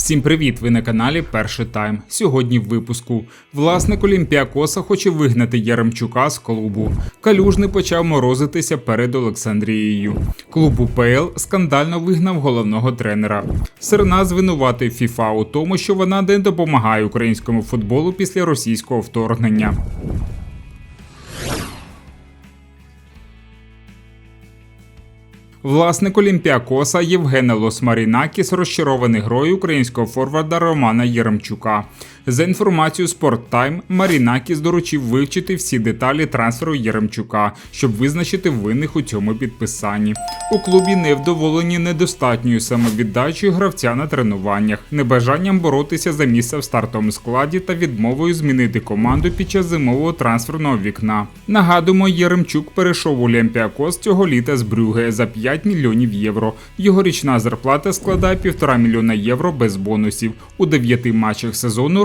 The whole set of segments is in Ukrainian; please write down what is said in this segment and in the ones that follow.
Всім привіт! Ви на каналі Перший Тайм. Сьогодні в випуску. Власник Олімпіакоса хоче вигнати Яремчука з клубу. Калюжний почав морозитися перед Олександрією. Клуб УПЛ скандально вигнав головного тренера. Серна звинуватив ФІФА у тому, що вона не допомагає українському футболу після російського вторгнення. Власник Олімпіакоса Євген Лосмарінакіс розчарований грою українського форварда Романа Єремчука. За інформацією Спорттайм, Марінакіс доручив вивчити всі деталі трансферу Єремчука, щоб визначити винних у цьому підписанні. У клубі невдоволені недостатньою самовіддачею гравця на тренуваннях, небажанням боротися за місце в стартовому складі та відмовою змінити команду під час зимового трансферного вікна. Нагадуємо, Єремчук перейшов у Олімпіакос цього літа з Брюге за 5 мільйонів євро. Його річна зарплата складає 1,5 мільйона євро без бонусів. У дев'яти матчах сезону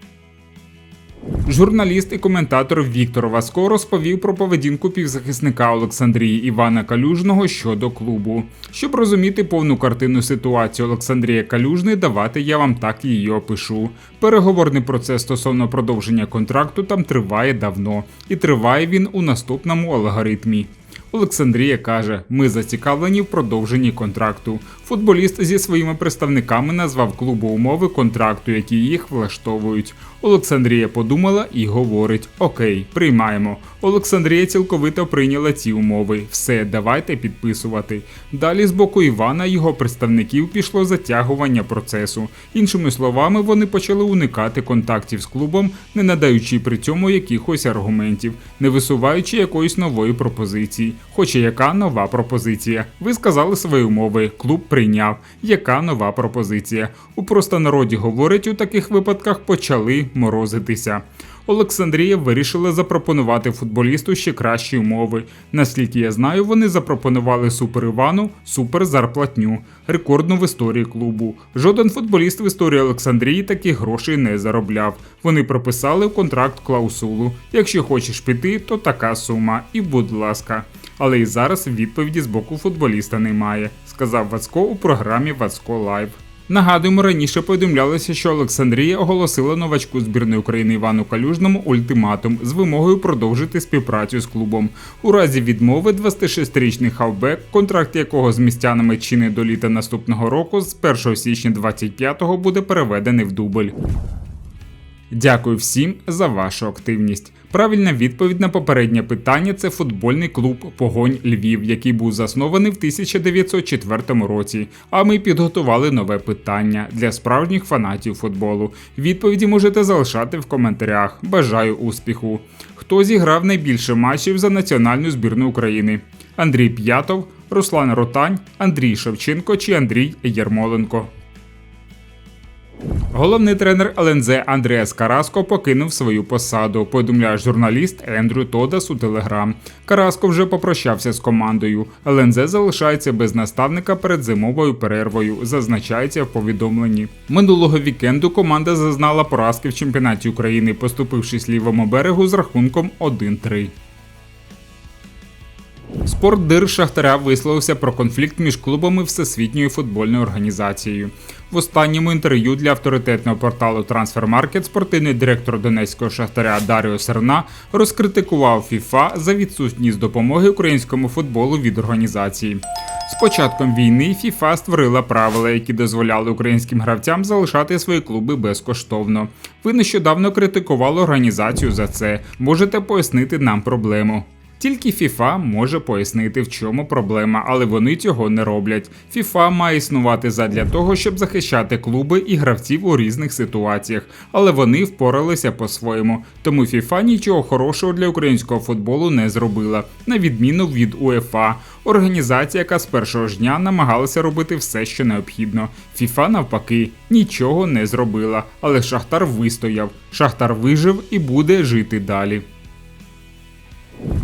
Журналіст і коментатор Віктор Васко розповів про поведінку півзахисника Олександрії Івана Калюжного щодо клубу. Щоб розуміти повну картину ситуації Олександрія Калюжний, давати я вам так її опишу. Переговорний процес стосовно продовження контракту там триває давно, і триває він у наступному алгоритмі. Олександрія каже: ми зацікавлені в продовженні контракту. Футболіст зі своїми представниками назвав клубу умови контракту, які їх влаштовують. Олександрія подумала і говорить: Окей, приймаємо. Олександрія цілковито прийняла ці умови. Все, давайте підписувати. Далі з боку Івана його представників пішло затягування процесу. Іншими словами, вони почали уникати контактів з клубом, не надаючи при цьому якихось аргументів, не висуваючи якоїсь нової пропозиції. Хоча яка нова пропозиція? Ви сказали свої умови, клуб прийняв. Яка нова пропозиція? У простонароді говорить, у таких випадках почали морозитися. Олександрія вирішила запропонувати футболісту ще кращі умови. Наскільки я знаю, вони запропонували супер Івану супер зарплатню, рекордну в історії клубу. Жоден футболіст в історії Олександрії таких грошей не заробляв. Вони прописали в контракт клаусулу. Якщо хочеш піти, то така сума. І будь ласка. Але і зараз відповіді з боку футболіста немає, сказав Вацко у програмі Вацко Лайв. Нагадуємо, раніше повідомлялося, що Олександрія оголосила новачку збірної України Івану Калюжному ультиматум з вимогою продовжити співпрацю з клубом. У разі відмови 26-річний хавбек, контракт якого з містянами чини до літа наступного року, з 1 січня 25-го буде переведений в дубль. Дякую всім за вашу активність. Правильна відповідь на попереднє питання це футбольний клуб Погонь Львів, який був заснований в 1904 році. А ми підготували нове питання для справжніх фанатів футболу. Відповіді можете залишати в коментарях. Бажаю успіху! Хто зіграв найбільше матчів за національну збірну України? Андрій П'ятов, Руслан Ротань, Андрій Шевченко чи Андрій Єрмоленко. Головний тренер ЛНЗ Андреас Караско покинув свою посаду. Повідомляє журналіст Ендрю Тодас у Телеграм. Караско вже попрощався з командою. ЛНЗ залишається без наставника перед зимовою перервою. Зазначається в повідомленні. Минулого вікенду команда зазнала поразки в чемпіонаті України, поступившись лівому берегу з рахунком 1-3. Спортдир Шахтаря висловився про конфлікт між клубами Всесвітньої футбольної організацією. В останньому інтерв'ю для авторитетного порталу Трансфермаркет спортивний директор Донецького шахтаря Даріо Серна розкритикував ФІФА за відсутність допомоги українському футболу від організації. З початком війни ФІФА створила правила, які дозволяли українським гравцям залишати свої клуби безкоштовно. Ви нещодавно критикували організацію за це. Можете пояснити нам проблему. Тільки FIFA може пояснити, в чому проблема, але вони цього не роблять. FIFA має існувати задля того, щоб захищати клуби і гравців у різних ситуаціях, але вони впоралися по-своєму. Тому FIFA нічого хорошого для українського футболу не зробила, на відміну від УЕФА, організація, яка з першого ж дня намагалася робити все, що необхідно. FIFA навпаки нічого не зробила, але Шахтар вистояв. Шахтар вижив і буде жити далі.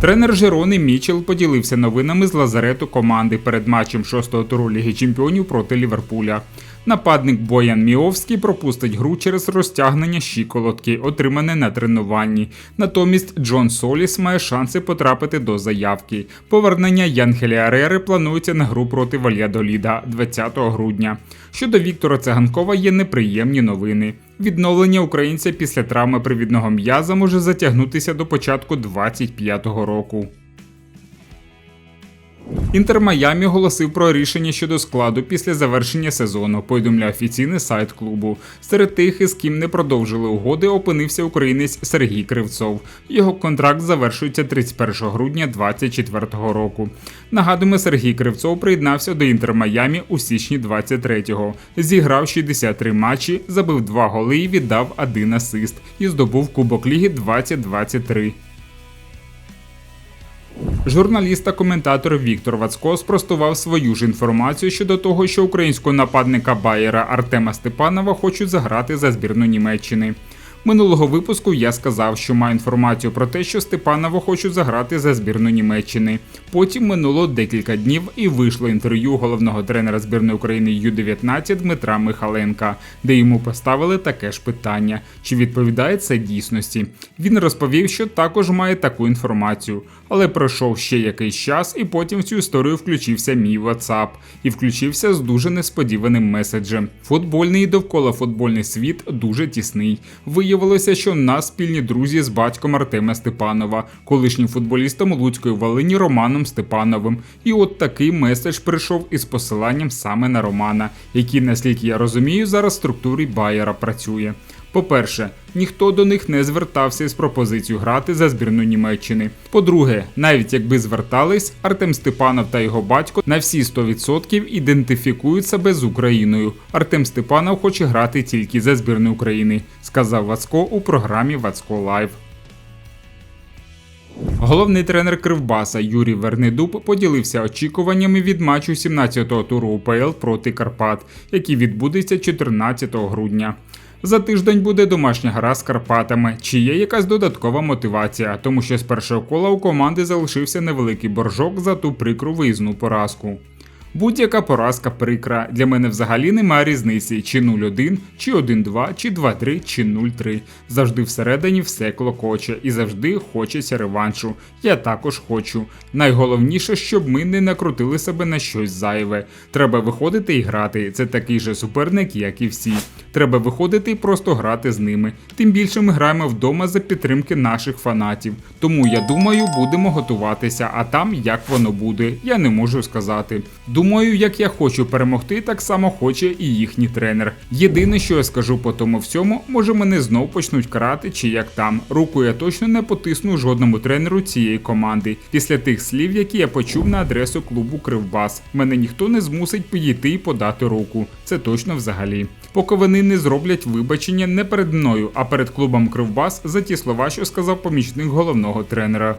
Тренер Жерони Мічел поділився новинами з лазарету команди перед матчем шостого туру Ліги Чемпіонів проти Ліверпуля. Нападник Боян Міовський пропустить гру через розтягнення щиколотки, отримане на тренуванні. Натомість Джон Соліс має шанси потрапити до заявки. Повернення Янхеля Арери планується на гру проти Вальядоліда 20 грудня. Щодо Віктора Циганкова є неприємні новини. Відновлення українця після травми привідного м'яза може затягнутися до початку 25-го року. Інтер Майамі оголосив про рішення щодо складу після завершення сезону. Повідомляє офіційний сайт клубу. Серед тих, із ким не продовжили угоди, опинився українець Сергій Кривцов. Його контракт завершується 31 грудня 2024 року. Нагадуємо, Сергій Кривцов приєднався до Інтер Майамі у січні 23-го. Зіграв 63 матчі, забив 2 голи і віддав один асист і здобув Кубок Ліги 2023. Журналіст та коментатор Віктор Вацко спростував свою ж інформацію щодо того, що українського нападника Байера Артема Степанова хочуть заграти за збірну Німеччини. Минулого випуску я сказав, що маю інформацію про те, що Степанова хочуть заграти за збірну Німеччини. Потім минуло декілька днів і вийшло інтерв'ю головного тренера збірної України Ю-19 Дмитра Михаленка, де йому поставили таке ж питання: чи відповідає це дійсності? Він розповів, що також має таку інформацію, але пройшов ще якийсь час, і потім в цю історію включився мій WhatsApp і включився з дуже несподіваним меседжем. Футбольний і довкола футбольний світ дуже тісний. Виявилося, що нас спільні друзі з батьком Артема Степанова, колишнім футболістом Луцької Волині Романом Степановим. І от такий меседж прийшов із посиланням саме на Романа, який, наскільки я розумію, зараз в структурі Байера працює. По-перше, ніхто до них не звертався із пропозицією грати за збірну Німеччини. По-друге, навіть якби звертались, Артем Степанов та його батько на всі 100% ідентифікують себе з Україною. Артем Степанов хоче грати тільки за збірну України, сказав Вацко у програмі Вацко Лайв. Головний тренер Кривбаса Юрій Вернедуб поділився очікуваннями від матчу 17-го туру УПЛ проти Карпат, який відбудеться 14 грудня. За тиждень буде домашня гра з Карпатами. Чи є якась додаткова мотивація, тому що з першого кола у команди залишився невеликий боржок за ту прикру виїзну поразку. Будь-яка поразка прикра. Для мене взагалі немає різниці, чи 0-1, чи 1-2, чи 2-3, чи 0-3. Завжди всередині все клокоче і завжди хочеться реваншу. Я також хочу. Найголовніше, щоб ми не накрутили себе на щось зайве. Треба виходити і грати. Це такий же суперник, як і всі. Треба виходити і просто грати з ними. Тим більше ми граємо вдома за підтримки наших фанатів. Тому я думаю, будемо готуватися, а там як воно буде, я не можу сказати. Думаю, як я хочу перемогти, так само хоче і їхній тренер. Єдине, що я скажу по тому всьому, може мене знов почнуть карати чи як там. Руку я точно не потисну жодному тренеру цієї команди. Після тих слів, які я почув на адресу клубу Кривбас, мене ніхто не змусить підійти і подати руку. Це точно взагалі. Поки вони не зроблять вибачення не перед мною, а перед клубом Кривбас за ті слова, що сказав помічник головного тренера.